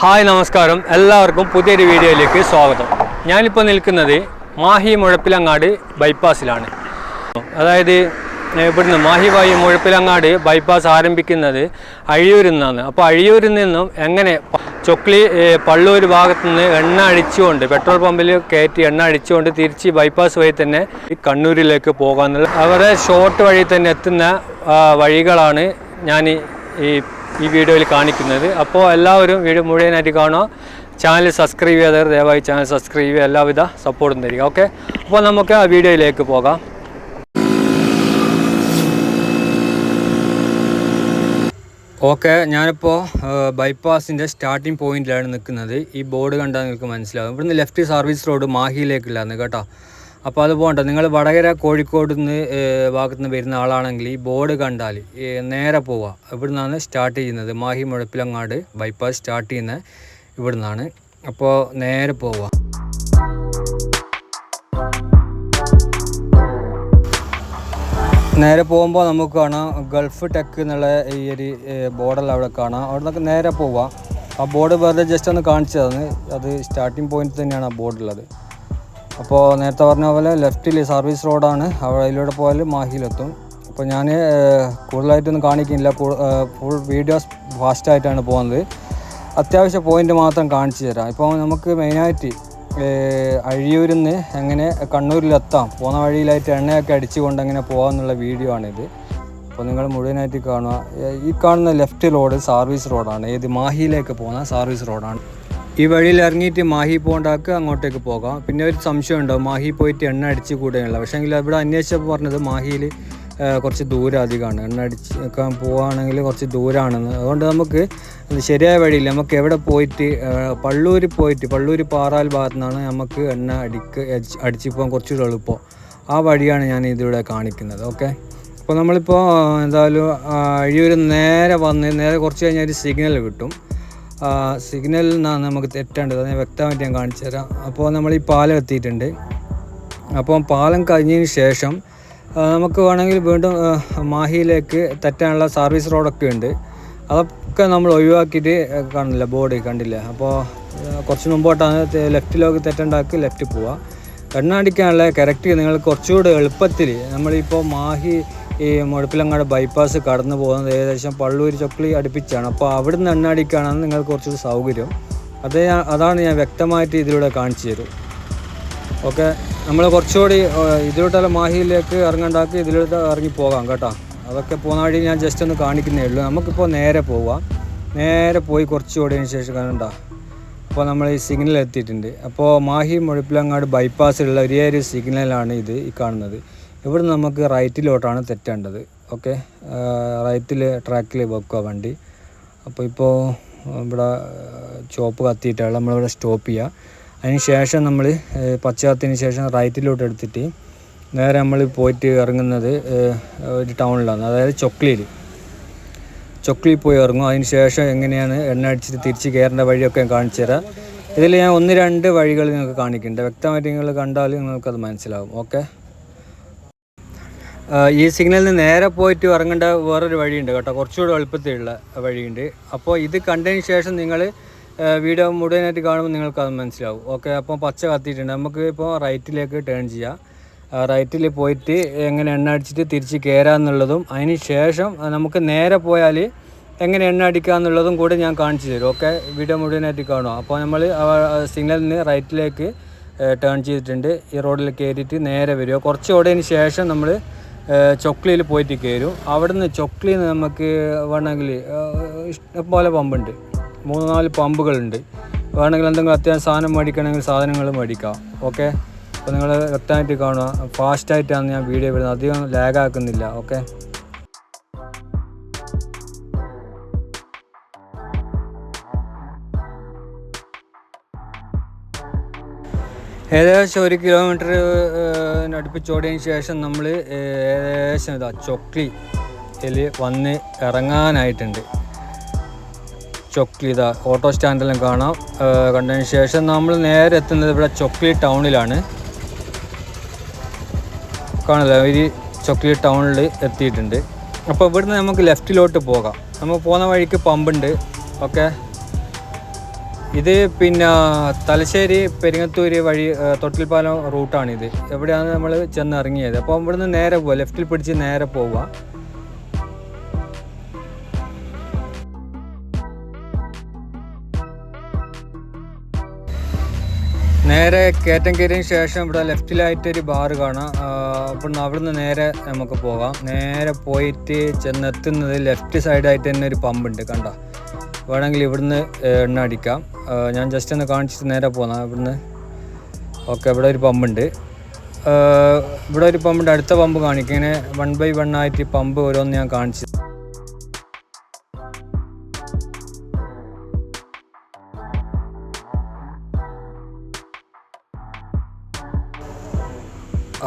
Hi നമസ്കാരം. എല്ലാവർക്കും പുതിയൊരു വീഡിയോയിലേക്ക് സ്വാഗതം. ഞാനിപ്പോൾ നിൽക്കുന്നത് മാഹി മുഴപ്പിലങ്ങാട് ബൈപ്പാസിലാണ്. അതായത് ഇവിടുന്ന് മാഹി വായി മുഴപ്പിലങ്ങാട് ബൈപ്പാസ് ആരംഭിക്കുന്നത് അഴിയൂരിൽ നിന്നാണ്. അപ്പോൾ അഴിയൂരിൽ നിന്നും എങ്ങനെ ചൊക്ലി പള്ളൂർ ഭാഗത്തു നിന്ന് എണ്ണ അടിച്ചുകൊണ്ട് പെട്രോൾ പമ്പിൽ കയറ്റി എണ്ണ അടിച്ചുകൊണ്ട് തിരിച്ച് ബൈപ്പാസ് വഴി തന്നെ കണ്ണൂരിലേക്ക് പോകാമെന്നുള്ള അവരെ ഷോർട്ട് വഴി തന്നെ എത്തുന്ന വഴികളാണ് ഞാൻ ഈ ഈ വീഡിയോയിൽ കാണിക്കുന്നത്. അപ്പോൾ എല്ലാവരും വീഡിയോ മുഴുവനായിട്ട് കാണുക. ചാനൽ സബ്സ്ക്രൈബ് ചെയ്തവർ ദയവായി ചാനൽ സബ്സ്ക്രൈബ് ചെയ്യുക. എല്ലാവിധ സപ്പോർട്ടും തരിക. ഓക്കെ? അപ്പോൾ നമുക്ക് ആ വീഡിയോയിലേക്ക് പോകാം. ഓക്കെ ഞാനിപ്പോൾ ബൈപ്പാസിന്റെ സ്റ്റാർട്ടിംഗ് പോയിന്റിലാണ് നിൽക്കുന്നത്. ഈ ബോർഡ് കണ്ടാൽ നിങ്ങൾക്ക് മനസ്സിലാവും. ഇവിടുന്ന് ലെഫ്റ്റ് സർവീസ് റോഡ് മാഹിയിലേക്കുള്ളതാണ് കേട്ടോ. അപ്പോൾ അത് പോകണ്ട. നിങ്ങൾ വടകര കോഴിക്കോട് നിന്ന് ഭാഗത്ത് നിന്ന് വരുന്ന ആളാണെങ്കിൽ ഈ ബോർഡ് കണ്ടാൽ നേരെ പോവുക ഇവിടെ നിന്നാണ് സ്റ്റാർട്ട് ചെയ്യുന്നത്. മാഹി മുഴപ്പിലങ്ങാട് ബൈപ്പാസ് സ്റ്റാർട്ട് ചെയ്യുന്നത് നിന്നാണ് അപ്പോൾ നേരെ പോവുക നേരെ പോകുമ്പോൾ നമുക്ക് കാണാം ഗൾഫ് ടെക് എന്നുള്ള ഈ ഒരു ബോർഡെല്ലാം അവിടെ കാണാം. അവിടെ നിന്നൊക്കെ നേരെ പോവാം. ആ ബോർഡ് വെറുതെ ജസ്റ്റ് ഒന്ന് കാണിച്ചതാണ് അത് സ്റ്റാർട്ടിംഗ് പോയിന്റ് തന്നെയാണ് ആ ബോർഡുള്ളത് അപ്പോൾ നേരത്തെ പറഞ്ഞ പോലെ ലെഫ്റ്റിൽ സർവീസ് റോഡാണ്. അവിടെ പോയാൽ മാഹിയിലെത്തും. അപ്പോൾ ഞാൻ കൂടുതലായിട്ടൊന്നും കാണിക്കുന്നില്ല. ഫുൾ വീഡിയോസ് ഫാസ്റ്റായിട്ടാണ് പോകുന്നത്. അത്യാവശ്യ പോയിന്റ് മാത്രം കാണിച്ചു തരാം. ഇപ്പോൾ നമുക്ക് മെയിനായിട്ട് അഴിയൂരിൽ നിന്ന് എങ്ങനെ കണ്ണൂരിലെത്താം. പോകുന്ന വഴിയിലായിട്ട് എണ്ണയൊക്കെ അടിച്ചുകൊണ്ട് എങ്ങനെ പോകാമെന്നുള്ള വീഡിയോ ആണിത്. അപ്പോൾ നിങ്ങൾ മുഴുവനായിട്ട് കാണുക. ഈ കാണുന്ന ലെഫ്റ്റ് റോഡ് സർവീസ് റോഡാണ്. ഏത് മാഹിയിലേക്ക് പോകുന്ന സർവീസ് റോഡാണ്. ഈ വഴിയിൽ ഇറങ്ങിയിട്ട് മാഹി പോണ്ടാക്ക് അങ്ങോട്ടേക്ക് പോകാം. പിന്നെ ഒരു സംശയം ഉണ്ടാവും മാഹി പോയിട്ട് എണ്ണ അടിച്ച് കൂടെയുള്ള പക്ഷേ എങ്കിൽ ഇവിടെ അന്വേഷിച്ചപ്പോൾ പറഞ്ഞത് മാഹിയിൽ കുറച്ച് ദൂരം അധികമാണ്. എണ്ണ അടിക്കാൻ പോവുകയാണെങ്കിൽ കുറച്ച് ദൂരമാണെന്ന്. അതുകൊണ്ട് നമുക്ക് ശരിയായ വഴിയില്ല. നമുക്ക് എവിടെ പോയിട്ട് പള്ളൂർ പോയിട്ട് പള്ളൂർ പാറാൽ ഭാഗത്തു നിന്നാണ് നമുക്ക് എണ്ണ അടിക്ക് അടിച്ച് പോകാൻ കുറച്ചുകൂടെ എളുപ്പം. ആ വഴിയാണ് ഞാൻ ഇതിലൂടെ കാണിക്കുന്നത്. ഓക്കെ? അപ്പോൾ നമ്മളിപ്പോൾ എന്തായാലും അഴിയൂർ നേരെ വന്ന് നേരെ കുറച്ച് കഴിഞ്ഞാൽ ഒരു സിഗ്നൽ കിട്ടും. സിഗ്നലിൽ നിന്നാണ് നമുക്ക് തെറ്റേണ്ടത്. അത് ഞാൻ വ്യക്തമായിട്ട് ഞാൻ കാണിച്ചു തരാം. അപ്പോൾ നമ്മൾ ഈ പാലം എത്തിയിട്ടുണ്ട്. അപ്പം പാലം കഴിഞ്ഞതിന് ശേഷം നമുക്ക് വേണമെങ്കിൽ വീണ്ടും മാഹിയിലേക്ക് തെറ്റാനുള്ള സർവീസ് റോഡൊക്കെ ഉണ്ട്. അതൊക്കെ നമ്മൾ ഒഴിവാക്കിയിട്ട് കാണില്ല ബോർഡ് കണ്ടില്ല? അപ്പോൾ കുറച്ച് മുമ്പോട്ടാണ് ലെഫ്റ്റിലേക്ക് തെറ്റുണ്ടാക്കി ലെഫ്റ്റ് പോവുക എണ്ണ അടിക്കാനുള്ള കറക്റ്റ് നിങ്ങൾ കുറച്ചുകൂടെ എളുപ്പത്തിൽ നമ്മളിപ്പോൾ മാഹി ഈ മുഴപ്പിലങ്ങാട് ബൈപ്പാസ് കടന്നു പോകുന്നത് ഏകദേശം പള്ളൂർ ചൊക്ലി അടുപ്പിച്ചാണ്. അപ്പോൾ അവിടുന്ന് അടിക്കുകയാണെന്ന് നിങ്ങൾക്ക് കുറച്ച് സൗകര്യം. അത് അതാണ് ഞാൻ വ്യക്തമായിട്ട് ഇതിലൂടെ കാണിച്ചു തരും. ഓക്കെ നമ്മൾ കുറച്ചുകൂടി ഇതിലോട്ടല്ല മാഹിയിലേക്ക് ഇറങ്ങണ്ടാക്കി ഇതിലോട്ട് ഇറങ്ങി പോകാം കേട്ടോ. അതൊക്കെ പോകുന്ന വഴി ഞാൻ ജസ്റ്റ് ഒന്ന് കാണിക്കുന്നേ ഉള്ളൂ. നമുക്കിപ്പോൾ നേരെ പോവാം. നേരെ പോയി കുറച്ച് ശേഷം കണ്ട? അപ്പോൾ നമ്മൾ ഈ സിഗ്നൽ എത്തിയിട്ടുണ്ട്. അപ്പോൾ മാഹി മുഴപ്പിലങ്ങാട് ബൈപ്പാസിലുള്ള ഒരേ ഒരു സിഗ്നലാണ് ഇത് ഈ കാണുന്നത്. ഇവിടുന്ന് നമുക്ക് റൈറ്റിലോട്ടാണ് തെറ്റേണ്ടത്. ഓക്കെ? റൈറ്റിൽ ട്രാക്കിൽ വെക്കുക വണ്ടി. അപ്പോൾ ഇപ്പോൾ ഇവിടെ ചോപ്പ് കത്തിയിട്ടാണ് നമ്മളിവിടെ സ്റ്റോപ്പ് ചെയ്യുക അതിന് ശേഷം നമ്മൾ പച്ച കത്തിന് ശേഷം റൈറ്റിലോട്ട് എടുത്തിട്ട് നേരെ നമ്മൾ പോയിട്ട് ഇറങ്ങുന്നത് ഒരു ടൗണിലാണ്. അതായത് ചൊക്ലിയിൽ ചൊക്ലി പോയി ഇറങ്ങും. അതിന് ശേഷം എങ്ങനെയാണ് എണ്ണ അടിച്ചിട്ട് തിരിച്ച് കയറേണ്ട വഴിയൊക്കെ കാണിച്ചു തരാം. ഇതിൽ ഞാൻ ഒന്ന് രണ്ട് വഴികൾ നിങ്ങൾക്ക് കാണിക്കുന്നുണ്ട്. വ്യക്തമായിട്ട് നിങ്ങൾ കണ്ടാൽ നിങ്ങൾക്കത് മനസ്സിലാവും. ഓക്കെ? ഈ സിഗ്നലിന് നേരെ പോയിട്ട് ഇറങ്ങേണ്ട വേറൊരു വഴിയുണ്ട് കേട്ടോ. കുറച്ചുകൂടി എളുപ്പത്തിലുള്ള വഴിയുണ്ട്. അപ്പോൾ ഇത് കണ്ടതിന് ശേഷം നിങ്ങൾ വീഡിയോ മുഴുവനായിട്ട് കാണുമ്പോൾ നിങ്ങൾക്ക് അത് മനസ്സിലാവും. ഓക്കെ അപ്പോൾ പച്ച കത്തിയിട്ടുണ്ട്. നമുക്ക് ഇപ്പോൾ റൈറ്റിലേക്ക് ടേൺ ചെയ്യാം. റൈറ്റിൽ പോയിട്ട് എങ്ങനെ എണ്ണ അടിച്ചിട്ട് തിരിച്ച് കയറാമെന്നുള്ളതും അതിന് ശേഷം നമുക്ക് നേരെ പോയാൽ എങ്ങനെ എണ്ണ അടിക്കുക എന്നുള്ളതും കൂടെ ഞാൻ കാണിച്ചു തരും. ഓക്കെ വീഡിയോ മുഴുവനായിട്ട് കാണുക. അപ്പോൾ നമ്മൾ സിഗ്നലിന് റൈറ്റിലേക്ക് ടേൺ ചെയ്തിട്ടുണ്ട്. ഈ റോഡിൽ കയറിയിട്ട് നേരെ വരിക. കുറച്ച് ഓടിയതിന് ശേഷം നമ്മൾ ചൊക്ലിയിൽ പോയിട്ട് കയറും. അവിടുന്ന് ചൊക്ലിയിൽ നമുക്ക് വേണമെങ്കിൽ ഇഷ്ടംപോലെ പമ്പുണ്ട്. മൂന്ന് നാല് പമ്പുകളുണ്ട്. വേണമെങ്കിൽ എന്തെങ്കിലും അത്യാവശ്യം സാധനം മേടിക്കണമെങ്കിൽ സാധനങ്ങൾ മേടിക്കാം. ഓക്കെ? അപ്പോൾ നിങ്ങൾ വ്യക്തമായിട്ട് കാണുക. ഫാസ്റ്റായിട്ടാണ് ഞാൻ വീഡിയോ വരുന്നത് അധികം ലാഗ് ആക്കുന്നില്ല. ഓക്കെ? ഏകദേശം ഒരു കിലോമീറ്റർ അടുപ്പിച്ച് ഓടിയതിന് ശേഷം നമ്മൾ ഏകദേശം ഇതാ ചൊക്ലിയിൽ വന്ന് ഇറങ്ങാനായിട്ടുണ്ട്. ചൊക്ലി ഇതാ ഓട്ടോ സ്റ്റാൻഡെല്ലാം കാണാം. കണ്ടതിന് ശേഷം നമ്മൾ നേരെ എത്തുന്നത് ഇവിടെ ചൊക്ലി ടൗണിലാണ്. കാണില്ല ഒരു ചൊക്ലി ടൗണിൽ എത്തിയിട്ടുണ്ട്. അപ്പോൾ ഇവിടുന്ന് നമുക്ക് ലെഫ്റ്റിലോട്ട് പോകാം. നമ്മൾ പോകുന്ന വഴിക്ക് പമ്പുണ്ട്. ഓക്കെ? ഇത് പിന്നെ തലശ്ശേരി പെരിങ്ങത്തൂര് വഴി തൊട്ടിൽപ്പാലം റൂട്ടാണിത്. എവിടെയാണ് നമ്മൾ ചെന്ന് ഇറങ്ങിയത് അപ്പോൾ ഇവിടുന്ന് നേരെ പോവുക ലെഫ്റ്റിൽ പിടിച്ച് നേരെ പോവുക നേരെ കയറ്റം ശേഷം ഇവിടെ ലെഫ്റ്റിലായിട്ട് ഒരു ബാറ് കാണാം. അപ്പം അവിടുന്ന് നേരെ നമുക്ക് പോകാം നേരെ പോയിട്ട് ചെന്നെത്തുന്നത് ലെഫ്റ്റ് സൈഡായിട്ട് തന്നെ ഒരു പമ്പുണ്ട് കണ്ട? വേണമെങ്കിൽ ഇവിടുന്ന് എണ്ണ അടിക്കാം. ഞാൻ ജസ്റ്റ് ഒന്ന് കാണിച്ചിട്ട് നേരെ പോന്നാ. ഇവിടുന്ന് ഓക്കെ ഇവിടെ ഒരു പമ്പുണ്ട്. ഇവിടെ ഒരു പമ്പുണ്ട്. അടുത്ത പമ്പ് കാണിക്കും. ഇങ്ങനെ വൺ ബൈ വൺ ആയിട്ട് പമ്പ് ഓരോന്ന് ഞാൻ കാണിച്ചു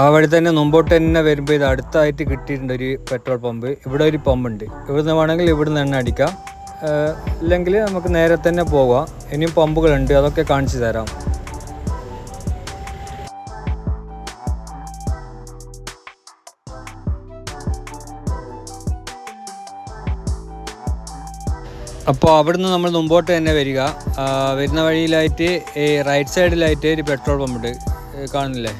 ആ വഴി തന്നെ മുമ്പോട്ട് തന്നെ വരുമ്പോൾ ഇത് അടുത്തായിട്ട് കിട്ടിയിട്ടുണ്ട് ഒരു പെട്രോൾ പമ്പ്. ഇവിടെ ഒരു പമ്പുണ്ട്. ഇവിടുന്ന് വേണമെങ്കിൽ ഇവിടുന്ന് എണ്ണ അടിക്കാം. ഇല്ലെങ്കിൽ നമുക്ക് നേരെ തന്നെ പോകാം. ഇനിയും പമ്പുകളുണ്ട് അതൊക്കെ കാണിച്ചു തരാം. അപ്പോൾ അവിടുന്ന് നമ്മൾ മുമ്പോട്ട് തന്നെ വരിക. വരുന്ന വഴിയിലായിട്ട് ഈ റൈറ്റ് സൈഡിലായിട്ട് ഒരു പെട്രോൾ പമ്പുണ്ട് ഏ, കാണില്ലേ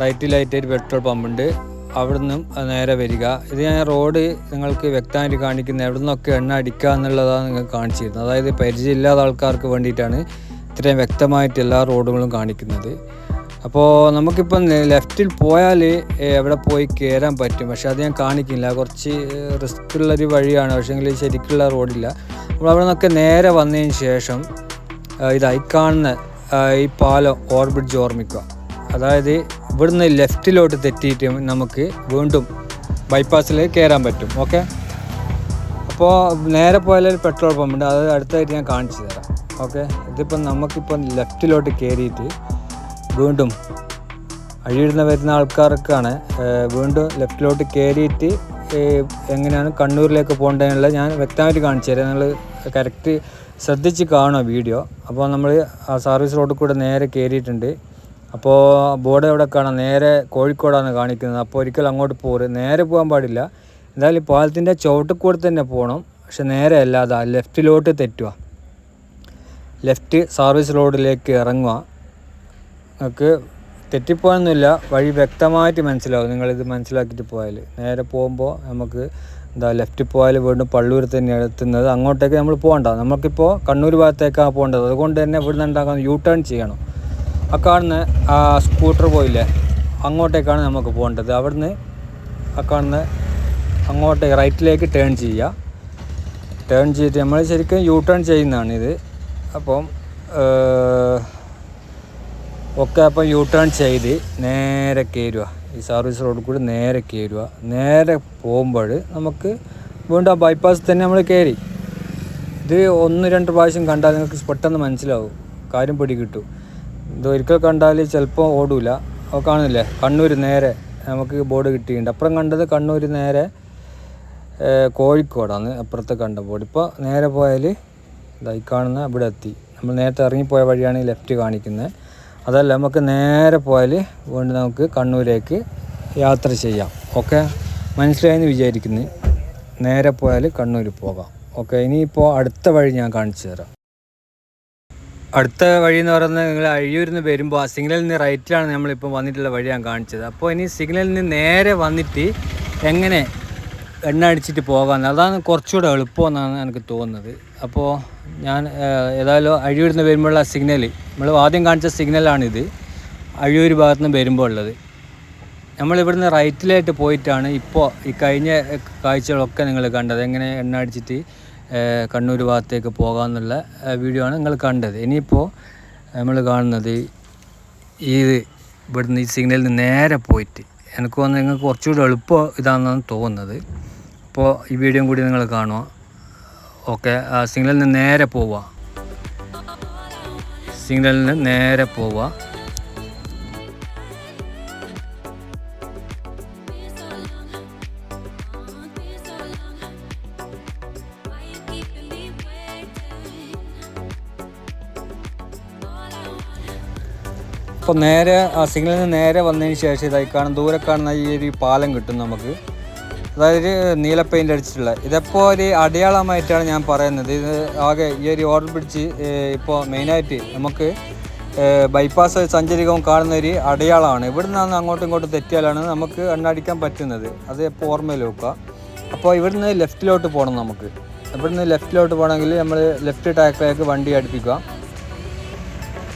റൈറ്റിലായിട്ട് ഒരു പെട്രോൾ പമ്പുണ്ട് അവിടുന്ന് നേരെ വരിക. ഇത് ഞാൻ റോഡ് നിങ്ങൾക്ക് വ്യക്തമായിട്ട് കാണിക്കുന്നത് എവിടെ നിന്നൊക്കെ എണ്ണ അടിക്കുക എന്നുള്ളതാണ് നിങ്ങൾക്ക് കാണിച്ചിരുന്നത്. അതായത് പരിചയമില്ലാത്ത ആൾക്കാർക്ക് വേണ്ടിയിട്ടാണ് ഇത്രയും വ്യക്തമായിട്ട് എല്ലാ റോഡുകളും കാണിക്കുന്നത്. അപ്പോൾ നമുക്കിപ്പം ലെഫ്റ്റിൽ പോയാൽ എവിടെ പോയി കയറാൻ പറ്റും. പക്ഷെ അത് ഞാൻ കാണിക്കില്ല. കുറച്ച് റിസ്ക് ഉള്ളൊരു വഴിയാണ്. പക്ഷേങ്കിൽ ശരിക്കുള്ള റോഡില്ല. അപ്പോൾ അവിടെ നിന്നൊക്കെ നേരെ വന്നതിന് ശേഷം ഇതായി കാണുന്ന ഈ പാലം ഓർബിറ്റ് ഓർമ്മിക്കുക. അതായത് ഇവിടുന്ന് ലെഫ്റ്റിലോട്ട് തെറ്റിയിട്ട് നമുക്ക് വീണ്ടും ബൈപ്പാസിൽ കയറാൻ പറ്റും ഓക്കെ അപ്പോൾ നേരെ പോയാൽ ഒരു പെട്രോൾ പമ്പുണ്ട് അത് അടുത്തായിട്ട് ഞാൻ കാണിച്ചു തരാം ഓക്കെ ഇതിപ്പം നമുക്കിപ്പം ലെഫ്റ്റിലോട്ട് കയറിയിട്ട് വീണ്ടും അഴിയിടുന്ന വരുന്ന ആൾക്കാർക്കാണ് വീണ്ടും ലെഫ്റ്റിലോട്ട് കയറിയിട്ട് എങ്ങനെയാണ് കണ്ണൂരിലേക്ക് പോകേണ്ടതെന്നുള്ളത് ഞാൻ വ്യക്തമായിട്ട് കാണിച്ചു തരാം. നിങ്ങൾ കറക്റ്റ് ശ്രദ്ധിച്ച് കാണുക വീഡിയോ അപ്പോൾ നമ്മൾ ആ സർവീസ് റോഡിൽ കൂടെ നേരെ കയറിയിട്ടുണ്ട്. അപ്പോൾ ബോർഡ് എവിടെ കാണാം നേരെ കോഴിക്കോടാണ് കാണിക്കുന്നത്. അപ്പോൾ ഒരിക്കലും അങ്ങോട്ട് പോര് നേരെ പോകാൻ പാടില്ല. എന്തായാലും പാലത്തിന്റെ ചുവട്ടിൽ കൂടെ തന്നെ പോകണം പക്ഷെ നേരെ അല്ലാതെ ലെഫ്റ്റിലോട്ട് തെറ്റുക ലെഫ്റ്റ് സർവീസ് റോഡിലേക്ക് ഇറങ്ങുക നിങ്ങൾക്ക് തെറ്റിപ്പോയൊന്നുമില്ല. വഴി വ്യക്തമായിട്ട് മനസ്സിലാവും. നിങ്ങളിത് മനസ്സിലാക്കിയിട്ട് പോയാൽ നേരെ പോകുമ്പോൾ നമുക്ക് എന്താ ലെഫ്റ്റ് പോയാൽ വീണ്ടും പള്ളൂർ തന്നെയാണ് എത്തുന്നത്. അങ്ങോട്ടേക്ക് നമ്മൾ പോകണ്ട. നമുക്കിപ്പോൾ കണ്ണൂർ ഭാഗത്തേക്കാണ് പോകേണ്ടത്. അതുകൊണ്ട് തന്നെ ഇവിടുന്ന് ഉണ്ടാക്കാൻ യൂ ടേൺ ചെയ്യണം. ആ ആ സ്കൂട്ടർ പോയില്ലേ? അങ്ങോട്ടേക്കാണ് നമുക്ക് പോകേണ്ടത്. അവിടുന്ന് ആ കാണുന്ന അങ്ങോട്ട് റൈറ്റിലേക്ക് ടേൺ ചെയ്യുക. ടേൺ ചെയ്തിട്ട് നമ്മൾ ശരിക്കും യൂ ടേൺ ചെയ്യുന്നതാണ് ഇത് അപ്പം ഒക്കെ അപ്പം യൂ ടേൺ ചെയ്ത് നേരെ കയറുക. ഈ സർവീസ് റോഡിൽ കൂടി നേരെ കയറുക. നേരെ പോകുമ്പോൾ നമുക്ക് വീണ്ടും ആ ബൈപ്പാസ് തന്നെ നമ്മൾ കയറി. ഇത് ഒന്ന് രണ്ട് പ്രാവശ്യം കണ്ടാൽ നിങ്ങൾക്ക് പെട്ടെന്ന് മനസ്സിലാവും. കാര്യം പിടി കിട്ടും ഇത് ഒരിക്കൽ കണ്ടാൽ ചിലപ്പോൾ ഓടൂല. അപ്പോൾ കാണുന്നില്ലേ? കണ്ണൂർ നേരെ നമുക്ക് ബോർഡ് കിട്ടിയിട്ടുണ്ട്. അപ്പുറം കണ്ടത് കണ്ണൂർ നേരെ കോഴിക്കോടാണ്. അപ്പുറത്ത് കണ്ട ബോർഡ്. ഇപ്പോൾ നേരെ പോയാൽ ഇതായി കാണുന്ന ഇവിടെ എത്തി. നമ്മൾ നേരത്തെ ഇറങ്ങിപ്പോയ വഴിയാണ് ലെഫ്റ്റ് കാണിക്കുന്നത് അതല്ല നമുക്ക് നേരെ പോയാൽ വീണ്ടും നമുക്ക് കണ്ണൂരേക്ക് യാത്ര ചെയ്യാം. ഓക്കെ? മനസ്സിലായെന്ന് വിചാരിക്കുന്നു. നേരെ പോയാൽ കണ്ണൂർ പോകാം. ഓക്കെ? ഇനിയിപ്പോൾ അടുത്ത വഴി ഞാൻ കാണിച്ചു തരാം. അടുത്ത വഴി എന്ന് പറയുന്നത് നിങ്ങൾ അഴിയൂരിൽ നിന്ന് വരുമ്പോൾ ആ സിഗ്നലിൽ നിന്ന് റൈറ്റിലാണ് നമ്മളിപ്പോൾ വന്നിട്ടുള്ള വഴി ഞാൻ കാണിച്ചത്. അപ്പോൾ ഇനി സിഗ്നലിൽ നിന്ന് നേരെ വന്നിട്ട് എങ്ങനെ എണ്ണ അടിച്ചിട്ട് പോകാമെന്ന് അതാണ് കുറച്ചുകൂടെ എളുപ്പമെന്നാണ് എനിക്ക് തോന്നുന്നത്. അപ്പോൾ ഞാൻ ഏതായാലും അഴിയൂരിൽ നിന്ന് വരുമ്പോഴുള്ള സിഗ്നൽ നമ്മൾ ആദ്യം കാണിച്ച സിഗ്നലാണിത്. അഴിയൂർ ഭാഗത്ത് നിന്ന് വരുമ്പോൾ ഉള്ളത് നമ്മളിവിടുന്ന് റൈറ്റിലായിട്ട് പോയിട്ടാണ് ഇപ്പോൾ ഈ കഴിഞ്ഞ കാഴ്ചകളൊക്കെ നിങ്ങൾ കണ്ടത്. എങ്ങനെ എണ്ണ അടിച്ചിട്ട് കണ്ണൂർ ഭാഗത്തേക്ക് പോകാമെന്നുള്ള വീഡിയോ ആണ് നിങ്ങൾ കണ്ടത്. ഇനിയിപ്പോൾ നമ്മൾ കാണുന്നത് ഈ ഇവിടുന്ന് ഈ സിഗ്നലിൽ നിന്ന് നേരെ പോയിട്ട് എനിക്ക് വന്ന് നിങ്ങൾക്ക് കുറച്ചുകൂടി എളുപ്പം ഇതാണെന്നാണ് തോന്നുന്നത്. അപ്പോൾ ഈ വീഡിയോയും കൂടി നിങ്ങൾ കാണുക. ഓക്കെ സിഗ്നലിൽ നിന്ന് നേരെ പോവുക. സിഗ്നലിൽ നിന്ന് നേരെ പോവുക. അപ്പോൾ നേരെ ആ സിഗ്നലിൽ നിന്ന് നേരെ വന്നതിന് ശേഷം ഇതായി കാണും ദൂരെ കാണുന്ന ഈ ഒരു പാലം കിട്ടും നമുക്ക്. അതായത് നീല പെയിന്റ് അടിച്ചിട്ടുള്ള. ഇതിപ്പോൾ ഒരു അടയാളമായിട്ടാണ് ഞാൻ പറയുന്നത്. ഇത് ആകെ ഈ ഒരു ഓർഡർ പിടിച്ച് ഇപ്പോൾ മെയിനായിട്ട് നമുക്ക് ബൈപ്പാസ് സഞ്ചരിക്കും കാണുന്ന ഒരു അടയാളമാണ്. ഇവിടെ നിന്നാണ് അങ്ങോട്ടും ഇങ്ങോട്ടും തെറ്റിയാലാണ് നമുക്ക് എണ്ണടിക്കാൻ പറ്റുന്നത്. അത് എപ്പോൾ ഓർമ്മയിൽ വെക്കുക. അപ്പോൾ ഇവിടുന്ന് ലെഫ്റ്റിലോട്ട് പോകണം നമുക്ക്. ഇവിടുന്ന് ലെഫ്റ്റിലോട്ട് പോകണമെങ്കിൽ നമ്മൾ ലെഫ്റ്റ് ടാക്കിലേക്ക് വണ്ടി അടുപ്പിക്കുക.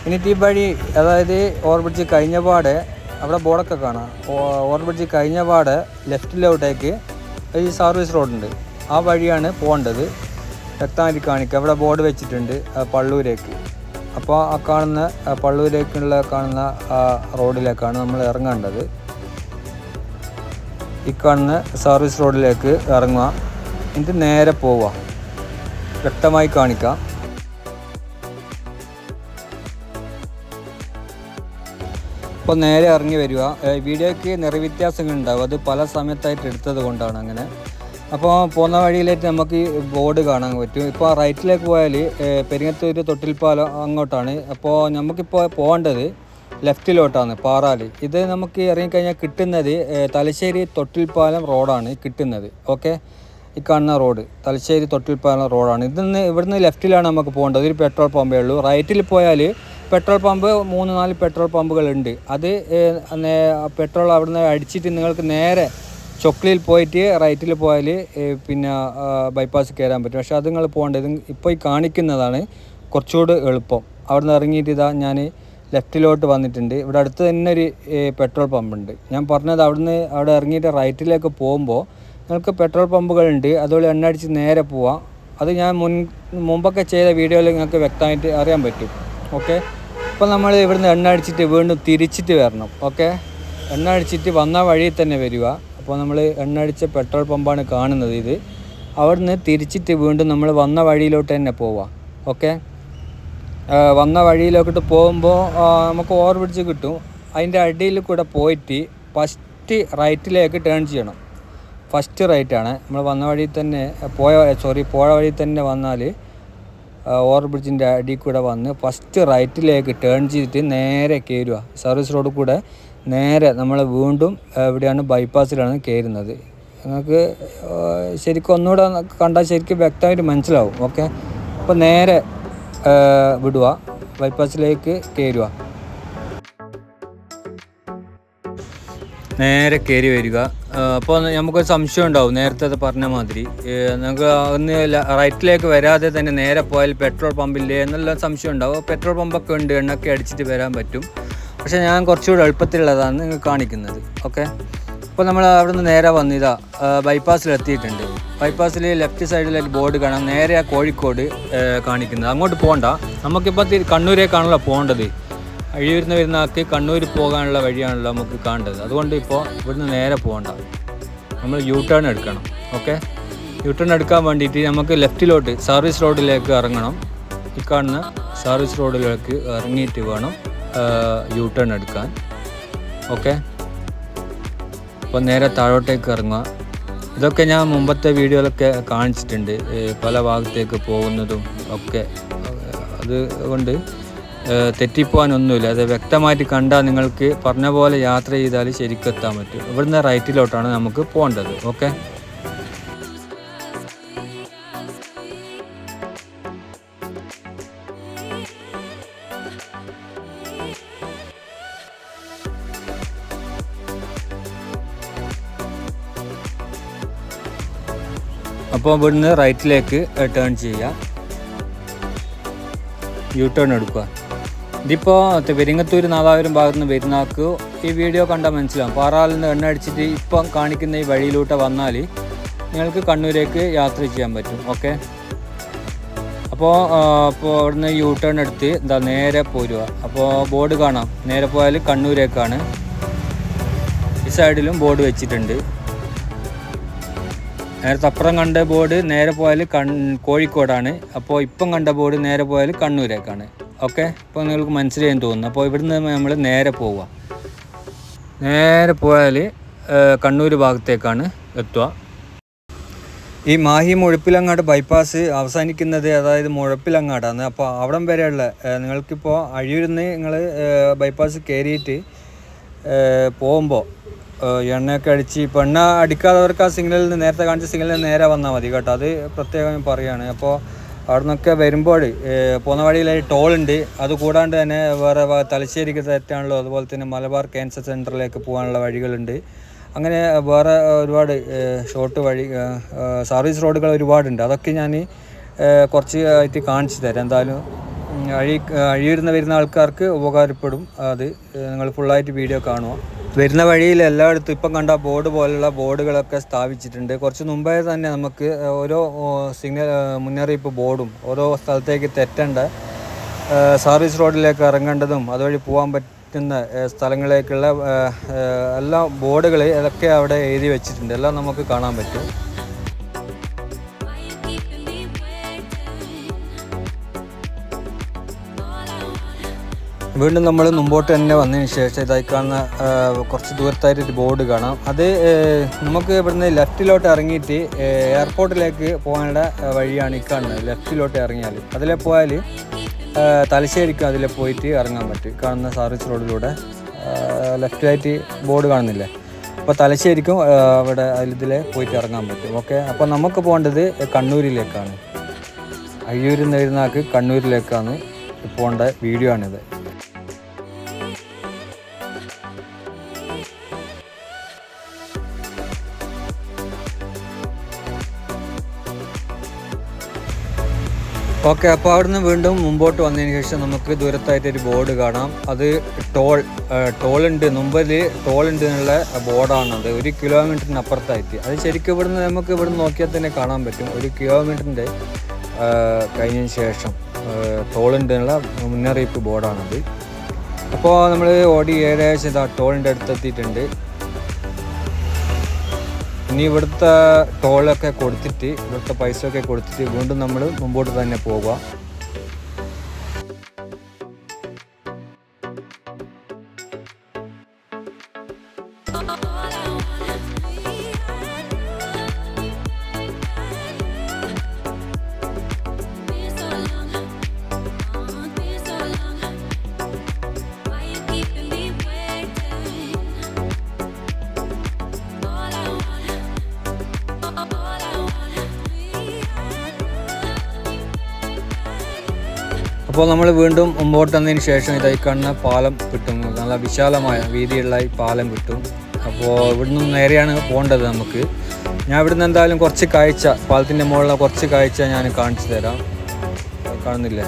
എന്നിട്ട് ഈ വഴി അതായത് ഓവർബ്രിഡ്ജ് കഴിഞ്ഞ പാടെ അവിടെ ബോർഡൊക്കെ കാണാം. ഓവർബ്രിഡ്ജ് കഴിഞ്ഞ പാടെ ലെഫ്റ്റിലോട്ടേക്ക് ഈ സർവീസ് റോഡുണ്ട്. ആ വഴിയാണ് പോകേണ്ടത്. വ്യക്തമായിട്ട് കാണിക്കുക അവിടെ ബോർഡ് വെച്ചിട്ടുണ്ട് പള്ളൂരേക്ക്. അപ്പോൾ ആ കാണുന്ന പള്ളൂരേക്കുള്ള കാണുന്ന റോഡിലേക്കാണ് നമ്മൾ ഇറങ്ങേണ്ടത്. ഈ കാണുന്ന സർവീസ് റോഡിലേക്ക് ഇറങ്ങുക. എന്നിട്ട് നേരെ പോവുക. വ്യക്തമായി കാണിക്കാം. അപ്പോൾ നേരെ ഇറങ്ങി വരിക. വീഡിയോയ്ക്ക് നിറവ്യത്യാസങ്ങൾ ഉണ്ടാവും അത് പല സമയത്തായിട്ട് എടുത്തത് കൊണ്ടാണ് അങ്ങനെ. അപ്പോൾ പോകുന്ന വഴിയിലേക്ക് നമുക്ക് ഈ ബോർഡ് കാണാൻ പറ്റും. ഇപ്പോൾ റൈറ്റിലേക്ക് പോയാൽ പെരിങ്ങത്തൂര് തൊട്ടിൽപ്പാലം അങ്ങോട്ടാണ്. അപ്പോൾ നമുക്കിപ്പോൾ പോകേണ്ടത് ലെഫ്റ്റിലോട്ടാണ് പാറാൽ ഇത് നമുക്ക് ഇറങ്ങിക്കഴിഞ്ഞാൽ കിട്ടുന്നത് തലശ്ശേരി തൊട്ടിൽപ്പാലം റോഡാണ് കിട്ടുന്നത്. ഓക്കെ? ഈ കാണുന്ന റോഡ് തലശ്ശേരി തൊട്ടിൽപ്പാലം റോഡാണ്. ഇതിന്ന് ഇവിടുന്ന് ലെഫ്റ്റിലാണ് നമുക്ക് പോകേണ്ടത്. ഒരു പെട്രോൾ പമ്പേ ഉള്ളൂ. റൈറ്റിൽ പോയാൽ പെട്രോൾ പമ്പ് മൂന്ന് നാല് പെട്രോൾ പമ്പുകളുണ്ട്. അത് പെട്രോൾ അവിടുന്ന് അടിച്ചിട്ട് നിങ്ങൾക്ക് നേരെ ചൊക്ലിയിൽ പോയിട്ട് റൈറ്റിൽ പോയാൽ പിന്നെ ബൈപ്പാസ് കയറാൻ പറ്റും. പക്ഷേ അത് നിങ്ങൾ പോകേണ്ടത് ഇപ്പോൾ ഈ കാണിക്കുന്നതാണ് കുറച്ചുകൂടി എളുപ്പം. അവിടുന്ന് ഇറങ്ങിയിട്ട് ഇതാ ഞാൻ ലെഫ്റ്റിലോട്ട് വന്നിട്ടുണ്ട്. ഇവിടെ അടുത്ത് തന്നെ ഒരു പെട്രോൾ പമ്പുണ്ട്. ഞാൻ പറഞ്ഞത് അവിടുന്ന് അവിടെ ഇറങ്ങിയിട്ട് റൈറ്റിലേക്ക് പോകുമ്പോൾ നിങ്ങൾക്ക് പെട്രോൾ പമ്പുകളുണ്ട്. അതുപോലെ എണ്ണ അടിച്ച് നേരെ പോവാം. അത് ഞാൻ മുൻ മുമ്പൊക്കെ ചെയ്ത വീഡിയോയിൽ നിങ്ങൾക്ക് വ്യക്തമായിട്ട് അറിയാൻ പറ്റും. ഓക്കെ? ഇപ്പോൾ നമ്മൾ ഇവിടുന്ന് എണ്ണ അടിച്ചിട്ട് വീണ്ടും തിരിച്ചിട്ട് വരണം ഓക്കെ എണ്ണ അടിച്ചിട്ട് വന്ന വഴിയിൽ തന്നെ വരിക. അപ്പോൾ നമ്മൾ എണ്ണ അടിച്ച പെട്രോൾ പമ്പാണ് കാണുന്നത് ഇത്. അവിടുന്ന് തിരിച്ചിട്ട് വീണ്ടും നമ്മൾ വന്ന വഴിയിലോട്ട് തന്നെ പോവാം ഓക്കെ വന്ന വഴിയിലോട്ട് പോകുമ്പോൾ നമുക്ക് ഓവർ പിടിച്ച് കിട്ടും. അതിന്റെ അടിയിൽ കൂടെ പോയിട്ട് ഫസ്റ്റ് റൈറ്റിലേക്ക് ടേൺ ചെയ്യണം. ഫസ്റ്റ് റൈറ്റാണ് നമ്മൾ വന്ന വഴിയിൽ തന്നെ പോയ സോറി പോയ വഴിയിൽ തന്നെ വന്നാൽ ഓവർ ബ്രിഡ്ജിന്റെ അടി കൂടെ വന്ന് ഫസ്റ്റ് റൈറ്റിലേക്ക് ടേൺ ചെയ്തിട്ട് നേരെ കയറുക. സർവീസ് റോഡ് കൂടെ നേരെ നമ്മൾ വീണ്ടും എവിടെയാണ് ബൈപ്പാസിലാണ് കയറുന്നത്. നിങ്ങൾക്ക് ശരിക്കും ഒന്നുകൂടെ കണ്ടാൽ ശരിക്കും വ്യക്തമായിട്ട് മനസ്സിലാവും. ഓക്കെ അപ്പോൾ നേരെ വിടുക. ബൈപ്പാസിലേക്ക് കയറുക. നേരെ കയറി വരിക. അപ്പോൾ നമുക്കൊരു സംശയം ഉണ്ടാവും. നേരത്തെ പറഞ്ഞ മാതിരി. നമുക്ക് ഒന്ന് റൈറ്റിലേക്ക് വരാതെ തന്നെ നേരെ പോയാൽ പെട്രോൾ പമ്പില്ലേ എന്നുള്ള സംശയം ഉണ്ടാവും. പെട്രോൾ പമ്പൊക്കെ ഉണ്ട് എണ്ണൊക്കെ അടിച്ചിട്ട് വരാൻ പറ്റും. പക്ഷേ ഞാൻ കുറച്ചുകൂടെ എളുപ്പത്തിലുള്ളതാണ് നിങ്ങൾ കാണിക്കുന്നത്. ഓക്കെ? അപ്പോൾ നമ്മൾ അവിടെ നിന്ന് നേരെ വന്നിതാ ബൈപ്പാസിൽ എത്തിയിട്ടുണ്ട് ബൈപ്പാസിൽ ലെഫ്റ്റ് സൈഡിലേക്ക് ബോർഡ് കാണാം. നേരെ കോഴിക്കോട് കാണിക്കുന്നത്. അങ്ങോട്ട് പോകണ്ട നമുക്കിപ്പോൾ കണ്ണൂരേക്കാണല്ലോ പോകേണ്ടത്. അഴിയൂരിന്ന് വരുന്ന ആൾക്ക് കണ്ണൂർ പോകാനുള്ള വഴിയാണല്ലോ നമുക്ക് കാണേണ്ടത്. അതുകൊണ്ട് ഇപ്പോൾ ഇവിടുന്ന് നേരെ പോകണ്ട. നമ്മൾ യൂ ടേൺ എടുക്കണം ഓക്കെ യൂ ടേൺ എടുക്കാൻ വേണ്ടിയിട്ട് നമുക്ക് ലെഫ്റ്റിലോട്ട് സർവീസ് റോഡിലേക്ക് ഇറങ്ങണം. ഈ കാണുന്ന സർവീസ് റോഡിലേക്ക് ഇറങ്ങിയിട്ട് വേണം യൂ ടേൺ എടുക്കാൻ ഓക്കെ അപ്പോൾ നേരെ താഴോട്ടേക്ക് ഇറങ്ങുക. ഇതൊക്കെ ഞാൻ മുമ്പത്തെ വീഡിയോയിലൊക്കെ കാണിച്ചിട്ടുണ്ട് പല ഭാഗത്തേക്ക് പോകുന്നതും ഒക്കെ. അത് കൊണ്ട് ഏ, തെറ്റിപ്പോകാനൊന്നുമില്ല അത് വ്യക്തമായിട്ട് കണ്ടാൽ നിങ്ങൾക്ക് പറഞ്ഞ പോലെ യാത്ര ചെയ്താൽ ശരിക്കും എത്താൻ പറ്റും. ഇവിടുന്ന് റൈറ്റിലോട്ടാണ് നമുക്ക് പോകേണ്ടത്. ഓക്കെ? അപ്പോൾ ഇവിടുന്ന് റൈറ്റിലേക്ക് ടേൺ ചെയ്യുക. യു ടേൺ എടുക്കുക. ഇതിപ്പോൾ പെരിങ്ങത്തൂർ നാദാപുരം ഭാഗത്ത് നിന്ന് വരുന്ന ആൾക്ക് ഈ വീഡിയോ കണ്ടാൽ മനസ്സിലാവും. പാറാലിൽ നിന്ന് എണ്ണ അടിച്ചിട്ട് ഇപ്പം കാണിക്കുന്ന ഈ വഴിയിലൂടെ വന്നാൽ നിങ്ങൾക്ക് കണ്ണൂരേക്ക് യാത്ര ചെയ്യാൻ പറ്റും. ഓക്കെ? അപ്പോൾ ഇപ്പോൾ അവിടുന്ന് യു ടേൺ എടുത്ത് എന്താ നേരെ പോരുക അപ്പോൾ ബോർഡ് കാണാം. നേരെ പോയാൽ കണ്ണൂരേക്കാണ്. ഈ സൈഡിലും ബോർഡ് വെച്ചിട്ടുണ്ട്. നേരത്തെ അപ്പുറം കണ്ട ബോർഡ് നേരെ പോയാൽ കൺ കോഴിക്കോടാണ്. അപ്പോൾ ഇപ്പം കണ്ട ബോർഡ് നേരെ പോയാൽ കണ്ണൂരേക്കാണ്. ഓക്കെ ഇപ്പോൾ നിങ്ങൾക്ക് മനസ്സിലായെന്ന് തോന്നുന്നു. അപ്പോൾ ഇവിടുന്ന് നമ്മൾ നേരെ പോവുക. നേരെ പോയാൽ കണ്ണൂർ ഭാഗത്തേക്കാണ് എത്തുക. ഈ മാഹി മുഴപ്പിലങ്ങാട് ബൈപ്പാസ് അവസാനിക്കുന്നത് അതായത് മുഴപ്പിലങ്ങാടാണ്. അപ്പോൾ അവിടം വരെയുള്ള നിങ്ങൾക്കിപ്പോൾ അഴിയൂരിന്ന് നിങ്ങൾ ബൈപ്പാസ് കയറിയിട്ട് പോകുമ്പോൾ എണ്ണയൊക്കെ അടിച്ച് ഇപ്പോൾ എണ്ണ അടിക്കാത്തവർക്ക് ആ സിഗ്നലിൽ നിന്ന് നേരത്തെ കാണിച്ച സിഗ്നലിൽ നേരെ വന്നാൽ മതി കേട്ടോ. അത് പ്രത്യേകം പറയുകയാണ് അപ്പോൾ അവിടെ നിന്നൊക്കെ വരുമ്പോൾ പോകുന്ന വഴിയിൽ ടോൾ ഉണ്ട്. അത് കൂടാണ്ട് തന്നെ വേറെ തലശ്ശേരിക്ക് തെറ്റാണല്ലോ. അതുപോലെ തന്നെ മലബാർ ക്യാൻസർ സെന്ററിലേക്ക് പോകാനുള്ള വഴികളുണ്ട്. അങ്ങനെ വേറെ ഒരുപാട് ഷോർട്ട് വഴി സർവീസ് റോഡുകൾ ഒരുപാടുണ്ട്. അതൊക്കെ ഞാൻ കുറച്ച് ആയിട്ട് കാണിച്ചു തരാം. എന്തായാലും അഴി അഴിയിരുന്ന് വരുന്ന ആൾക്കാർക്ക് ഉപകാരപ്പെടും. അത് നിങ്ങൾ ഫുള്ളായിട്ട് വീഡിയോ കാണുക. വരുന്ന വഴിയിൽ എല്ലായിടത്തും ഇപ്പം കണ്ട ബോർഡ് പോലുള്ള ബോർഡുകളൊക്കെ സ്ഥാപിച്ചിട്ടുണ്ട്. കുറച്ച് മുമ്പേ തന്നെ നമുക്ക് ഓരോ സിഗ്നൽ മുന്നറിയിപ്പ് ബോർഡും ഓരോ സ്ഥലത്തേക്ക് തെറ്റേണ്ട സർവീസ് റോഡിലേക്ക് ഇറങ്ങേണ്ടതും അതുവഴി പോകാൻ പറ്റുന്ന സ്ഥലങ്ങളിലേക്കുള്ള എല്ലാ ബോർഡുകൾ ഇതൊക്കെ അവിടെ എഴുതി വെച്ചിട്ടുണ്ട്. എല്ലാം നമുക്ക് കാണാൻ പറ്റും. വീണ്ടും നമ്മൾ മുമ്പോട്ട് തന്നെ വന്നതിന് ശേഷം ഇതായി കാണുന്ന കുറച്ച് ദൂരത്തായിട്ട് ഒരു ബോർഡ് കാണാം. അത് നമുക്ക് ഇവിടുന്ന് ലെഫ്റ്റിലോട്ട് ഇറങ്ങിയിട്ട് എയർപോർട്ടിലേക്ക് പോകാനുള്ള വഴിയാണ് ഈ കാണുന്നത്. ലെഫ്റ്റിലോട്ട് ഇറങ്ങിയാൽ അതിലെ പോയാൽ തലശ്ശേരിക്കും അതിൽ പോയിട്ട് ഇറങ്ങാൻ പറ്റും. കാണുന്ന സർവീസ് റോഡിലൂടെ ലെഫ്റ്റിലായിട്ട് ബോർഡ് കാണുന്നില്ലേ? അപ്പോൾ തലശ്ശേരിക്കും അവിടെ അതിൽ പോയിട്ട് ഇറങ്ങാൻ പറ്റും. ഓക്കെ? അപ്പോൾ നമുക്ക് പോകേണ്ടത് കണ്ണൂരിലേക്കാണ്. അയ്യൂരിൽ നിന്ന് എഴുന്നാക്ക് കണ്ണൂരിലേക്കാണ് പോകേണ്ട വീഡിയോ ആണിത്. ഓക്കെ അപ്പോൾ അവിടുന്ന് വീണ്ടും മുമ്പോട്ട് വന്നതിന് ശേഷം നമുക്ക് ദൂരത്തായിട്ട് ഒരു ബോർഡ് കാണാം. അത് ടോൾ ടോളുണ്ട്. മുമ്പിൽ ടോൾ ഉണ്ട് എന്നുള്ള ബോർഡാണത്. ഒരു കിലോമീറ്ററിന് അപ്പുറത്തായിട്ട്. അത് ശരിക്കും ഇവിടുന്ന് നമുക്ക് ഇവിടുന്ന് നോക്കിയാൽ തന്നെ കാണാൻ പറ്റും. ഒരു കിലോമീറ്ററിന്റെ കഴിഞ്ഞതിന് ശേഷം ടോളുണ്ട് എന്നുള്ള മുന്നറിയിപ്പ് ബോർഡാണത്. അപ്പോൾ നമ്മൾ ഓടി ഏകദേശം ഇതാ ടോളിന്റെ അടുത്തെത്തിയിട്ടുണ്ട്. ഇനി ഇവിടുത്തെ ടോളൊക്കെ കൊടുത്തിട്ട് ഇവിടുത്തെ പൈസ ഒക്കെ കൊടുത്തിട്ട് വീണ്ടും നമ്മൾ മുമ്പോട്ട് തന്നെ പോവുക. അപ്പോൾ നമ്മൾ വീണ്ടും മുമ്പോട്ട് വന്നതിന് ശേഷം ഇതായി കാണുന്ന പാലം കിട്ടും നല്ല വിശാലമായ വീതിയുള്ള പാലം കിട്ടും. അപ്പോൾ ഇവിടുന്ന് നേരെയാണ് പോകേണ്ടത് നമുക്ക്. ഞാൻ ഇവിടുന്ന് എന്തായാലും കുറച്ച് കാഴ്ച പാലത്തിന്റെ മുകളിലെ കുറച്ച് കാഴ്ച ഞാൻ കാണിച്ചു തരാം. കാണുന്നില്ലേ?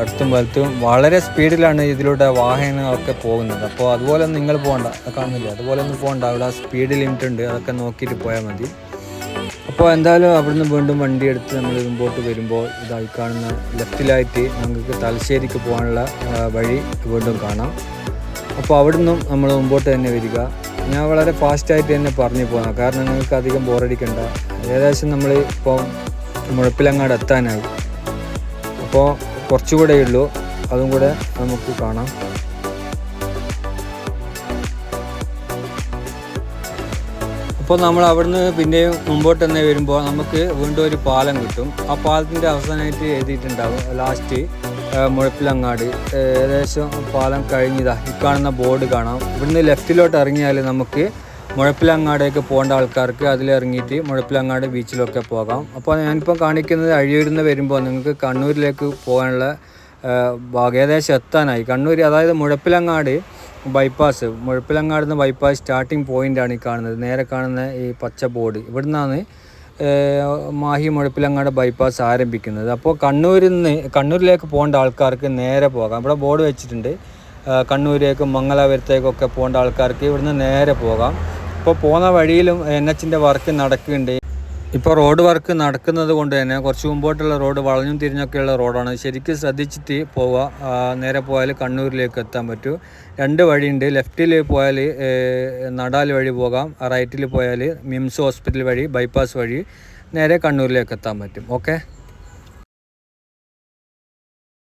അടുത്തും വലത്തും വളരെ സ്പീഡിലാണ് ഇതിലൂടെ വാഹനങ്ങളൊക്കെ പോകുന്നത്. അപ്പോൾ അതുപോലെ നിങ്ങൾ പോകണ്ട കാണുന്നില്ല? അതുപോലെ ഒന്നും പോകണ്ട. അവിടെ സ്പീഡ് ലിമിറ്റ് ഉണ്ട്. അതൊക്കെ നോക്കിയിട്ട് പോയാൽ മതി. അപ്പോൾ എന്തായാലും അവിടുന്ന് വീണ്ടും വണ്ടി എടുത്ത് നമ്മൾ മുമ്പോട്ട് വരുമ്പോൾ ഇതായി കാണുന്ന ലെഫ്റ്റിലായിട്ട് നമുക്ക് തലശ്ശേരിക്ക് പോകാനുള്ള വഴി വീണ്ടും കാണാം. അപ്പോൾ അവിടുന്നും നമ്മൾ മുമ്പോട്ട് തന്നെ വരിക. ഞാൻ വളരെ ഫാസ്റ്റായിട്ട് തന്നെ പറഞ്ഞു പോകാം കാരണം നിങ്ങൾക്ക് അധികം ബോറടിക്കണ്ട ഏകദേശം നമ്മൾ ഇപ്പോൾ മുഴപ്പിലങ്ങാട് എത്താനായി. അപ്പോൾ കുറച്ചുകൂടെ ഉള്ളൂ. അതും കൂടെ നമുക്ക് കാണാം. അപ്പോൾ നമ്മൾ അവിടുന്ന് പിന്നെയും മുമ്പോട്ട് തന്നെ വരുമ്പോൾ നമുക്ക് വീണ്ടും ഒരു പാലം കിട്ടും. ആ പാലത്തിന്റെ അവസാനമായിട്ട് എഴുതിയിട്ടുണ്ടാവും ലാസ്റ്റ് മുഴപ്പിലങ്ങാട്. ഏകദേശം പാലം കഴിഞ്ഞതാ. ഈ കാണുന്ന ബോർഡ് കാണാം. ഇവിടുന്ന് ലെഫ്റ്റിലോട്ട് ഇറങ്ങിയാൽ നമുക്ക് മുഴപ്പിലങ്ങാടേക്ക് പോകേണ്ട ആൾക്കാർക്ക് അതിലിറങ്ങിയിട്ട് മുഴപ്പിലങ്ങാട് ബീച്ചിലൊക്കെ പോകാം. അപ്പോൾ ഞാനിപ്പോൾ കാണിക്കുന്നത് അഴിയൂരിൽ നിന്ന് വരുമ്പോൾ നിങ്ങൾക്ക് കണ്ണൂരിലേക്ക് പോകാനുള്ള ഏകദേശം എത്താനായി. കണ്ണൂർ അതായത് മുഴപ്പിലങ്ങാട് ബൈപ്പാസ് മുഴപ്പിലങ്ങാട് നിന്ന് ബൈപ്പാസ് സ്റ്റാർട്ടിംഗ് പോയിന്റാണ് ഈ കാണുന്നത്. നേരെ കാണുന്ന ഈ പച്ച ബോർഡ് ഇവിടുന്നാണ് നിന്നാണ് മാഹി മുഴപ്പിലങ്ങാട് ബൈപ്പാസ് ആരംഭിക്കുന്നത്. അപ്പോൾ കണ്ണൂരിൽ നിന്ന് കണ്ണൂരിലേക്ക് പോകേണ്ട ആൾക്കാർക്ക് നേരെ പോകാം. ഇവിടെ ബോർഡ് വെച്ചിട്ടുണ്ട്. കണ്ണൂരിലേക്കും മംഗലാപുരത്തേക്കൊക്കെ പോകേണ്ട ആൾക്കാർക്ക് ഇവിടുന്ന് നേരെ പോകാം. ഇപ്പോൾ പോകുന്ന വഴിയിലും എൻ എച്ചിന്റെ വർക്ക് നടക്കുന്നുണ്ട്. ഇപ്പോൾ റോഡ് വർക്ക് നടക്കുന്നത് കൊണ്ട് തന്നെ കുറച്ച് മുമ്പോട്ടുള്ള റോഡ് വളഞ്ഞും തിരിഞ്ഞൊക്കെയുള്ള റോഡാണ്. ശരിക്കും ശ്രദ്ധിച്ചിട്ട് പോവുക. നേരെ പോയാൽ കണ്ണൂരിലേക്ക് എത്താൻ പറ്റും. രണ്ട് വഴിയുണ്ട്. ലെഫ്റ്റിൽ പോയാൽ നടാൽ വഴി പോകാം. റൈറ്റിൽ പോയാൽ മിംസ് ഹോസ്പിറ്റൽ വഴി ബൈപ്പാസ് വഴി നേരെ കണ്ണൂരിലേക്ക് എത്താൻ പറ്റും. ഓക്കെ?